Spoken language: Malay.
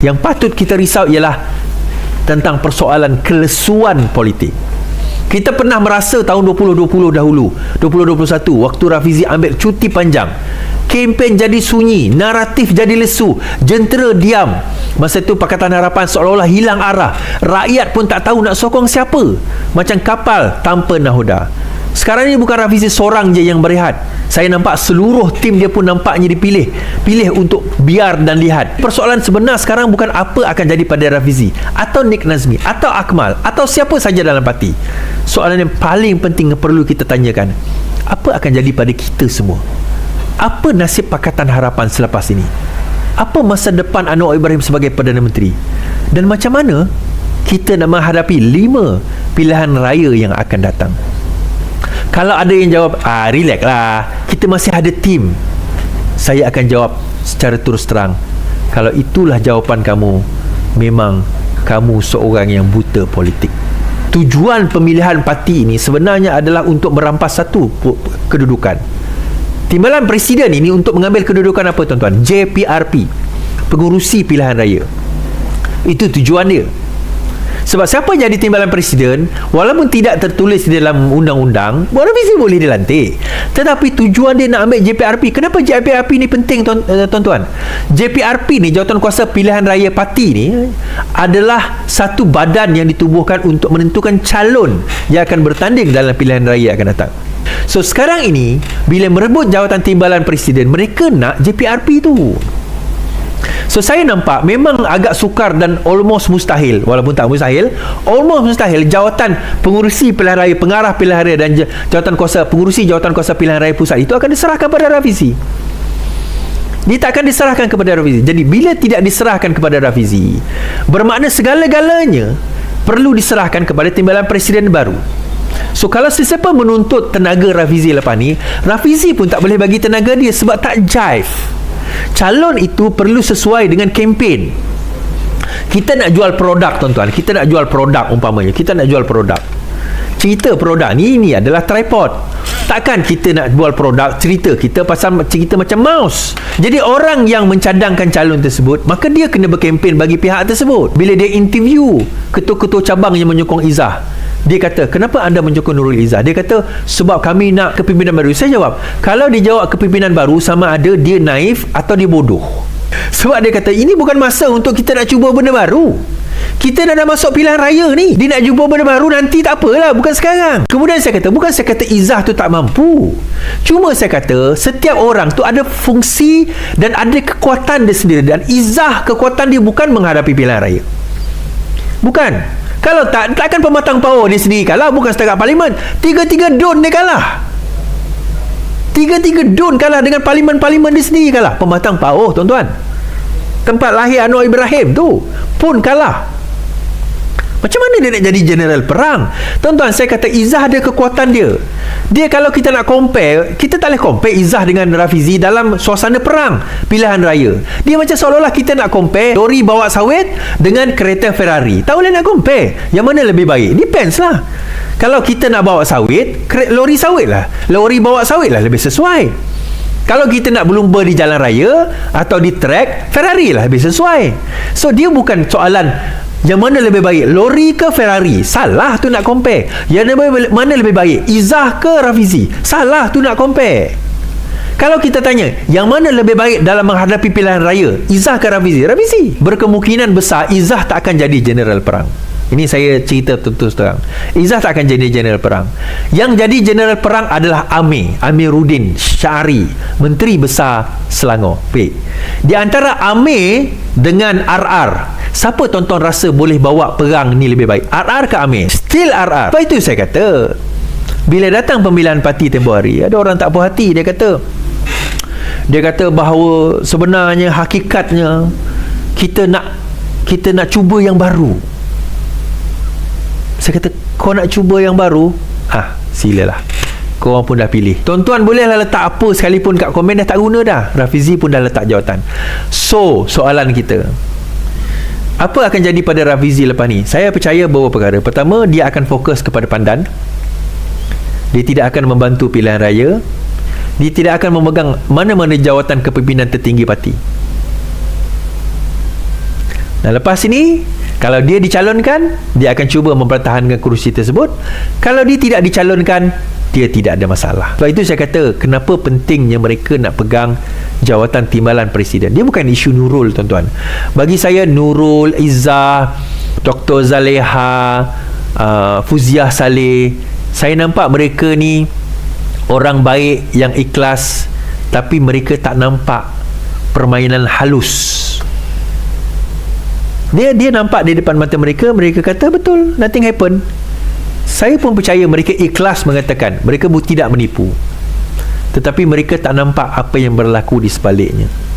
Yang patut kita risau ialah tentang persoalan kelesuan politik. Kita pernah merasa tahun 2020 dahulu, 2021 waktu Rafizi ambil cuti panjang. Kempen jadi sunyi, naratif jadi lesu, jentera diam. Masa itu Pakatan Harapan seolah-olah hilang arah. Rakyat pun tak tahu nak sokong siapa. Macam kapal tanpa nahoda. Sekarang ni bukan Rafizi seorang je yang berehat. Saya nampak seluruh tim dia pun nampaknya dipilih. Pilih untuk biar dan lihat. Persoalan sebenar sekarang bukan apa akan jadi pada Rafizi atau Nick Nazmi atau Akmal atau siapa saja dalam parti. Soalan yang paling penting yang perlu kita tanyakan. Apa akan jadi pada kita semua? Apa nasib Pakatan Harapan selepas ini? Apa masa depan Anwar Ibrahim sebagai Perdana Menteri? Dan macam mana kita nak menghadapi lima pilihan raya yang akan datang? Kalau ada yang jawab ah relax lah. Kita masih ada tim Saya akan jawab secara terus terang. Kalau itulah jawapan kamu Memang kamu seorang yang buta politik. Tujuan pemilihan parti ini sebenarnya adalah untuk merampas satu kedudukan. Timbalan presiden ini untuk mengambil kedudukan apa tuan-tuan? JPRP Pengurusi pilihan raya. Itu tujuan dia sebab siapa jadi timbalan presiden Walaupun tidak tertulis di dalam undang-undang Buat revisi boleh dilantik. Tetapi tujuan dia nak ambil JPRP Kenapa JPRP ni penting eh, tuan-tuan? JPRP ni Jawatan Kuasa Pilihan Raya Parti ni Adalah satu badan yang ditubuhkan Untuk menentukan calon Yang akan bertanding dalam pilihan raya akan datang. So sekarang ini Bila merebut jawatan timbalan presiden Mereka nak JPRP tu So saya nampak memang agak sukar dan almost mustahil walaupun tak mustahil almost mustahil jawatan pengurusi pilihan raya pengarah pilihan raya dan jawatan kuasa pengurusi jawatan kuasa pilihan raya pusat itu akan diserahkan kepada Rafizi. Dia tak akan diserahkan kepada Rafizi. Jadi bila tidak diserahkan kepada Rafizi bermakna segala-galanya perlu diserahkan kepada timbalan presiden baru. So kalau sesiapa menuntut tenaga Rafizi lepas ni Rafizi pun tak boleh bagi tenaga dia sebab tak jive calon itu perlu sesuai dengan kempen. Kita nak jual produk tuan-tuan. Kita nak jual produk umpamanya. Kita nak jual produk. Cerita produk ni ini adalah tripod. Takkan kita nak jual produk cerita kita pasal cerita macam mouse? Jadi orang yang mencadangkan calon tersebut maka dia kena berkempen bagi pihak tersebut. Bila dia interview ketua-ketua cabang yang menyokong Izzah dia kata, kenapa anda menyokong Nurul Izzah? Dia kata, sebab kami nak kepimpinan baru. Saya jawab, kalau dia jawab kepimpinan baru, sama ada dia naif atau dia bodoh. Sebab dia kata, ini bukan masa untuk kita nak cuba benda baru. Kita dah dah masuk pilihan raya ni. Dia nak jumpa benda baru nanti tak apalah. Bukan sekarang. Kemudian saya kata, bukan saya kata Izzah tu tak mampu. Cuma saya kata, setiap orang tu ada fungsi dan ada kekuatan dia sendiri. Dan Izzah kekuatan dia bukan menghadapi pilihan raya. Bukan. Kalau tak takkan pematang power dia sendiri kalah bukan setakat parlimen. Tiga-tiga don dia kalah. Tiga-tiga don kalah dengan parlimen-parlimen dia sendiri kalah. Pematang power tuan-tuan. Tempat lahir Anwar Ibrahim tu pun kalah. Macam mana dia nak jadi general perang? Tuan-tuan, saya kata Izzah ada kekuatan dia. Dia kalau kita nak compare, kita tak boleh compare Izzah dengan Rafizi dalam suasana perang pilihan raya. Dia macam seolah-olah kita nak compare lori bawa sawit dengan kereta Ferrari. Tak boleh nak compare. Yang mana lebih baik? Depends lah. Kalau kita nak bawa sawit, lori sawit lah. Lori bawa sawit lah lebih sesuai. Kalau kita nak berlumba di jalan raya atau di track, Ferrari lah lebih sesuai. So dia bukan soalan yang mana lebih baik Lori ke Ferrari? Salah tu nak compare. Yang lebih, mana lebih baik Izzah ke Rafizi? Salah tu nak compare. Kalau kita tanya Yang mana lebih baik Dalam menghadapi pilihan raya Izzah ke Rafizi? Rafizi. Berkemungkinan besar Izzah tak akan jadi general perang ini saya cerita terus terang. Izzah tak akan jadi general perang. Yang jadi general perang adalah Amir, Amiruddin Syari, Menteri Besar Selangor. Baik. Di antara Amir dengan RR, siapa tonton rasa boleh bawa perang ni lebih baik? RR ke Amir? Still RR. Apa itu saya kata? Bila datang pemilihan parti tempoh hari, ada orang tak puas hati dia kata dia kata bahawa sebenarnya hakikatnya kita nak kita nak cuba yang baru saya kata kau nak cuba yang baru ha silalah. Kau orang pun dah pilih. Tuan-tuan bolehlah letak apa sekalipun kat komen dah tak guna dah. Rafizi pun dah letak jawatan. So soalan kita. Apa akan jadi pada Rafizi lepas ni? Saya percaya beberapa perkara. Pertama dia akan fokus kepada pandan. Dia tidak akan membantu pilihan raya. Dia tidak akan memegang mana-mana jawatan kepimpinan tertinggi parti. Dan lepas ini kalau dia dicalonkan dia akan cuba mempertahankan kerusi tersebut. Kalau dia tidak dicalonkan dia tidak ada masalah. Sebab itu saya kata kenapa pentingnya mereka nak pegang jawatan timbalan presiden. Dia bukan isu Nurul tuan-tuan. Bagi saya Nurul, Izzah, Dr. Zaleha, uh, Fuziah Saleh, saya nampak mereka ni orang baik yang ikhlas tapi mereka tak nampak permainan halus dia dia nampak di depan mata mereka mereka kata betul nothing happen. Saya pun percaya mereka ikhlas mengatakan mereka tidak menipu. Tetapi mereka tak nampak apa yang berlaku di sebaliknya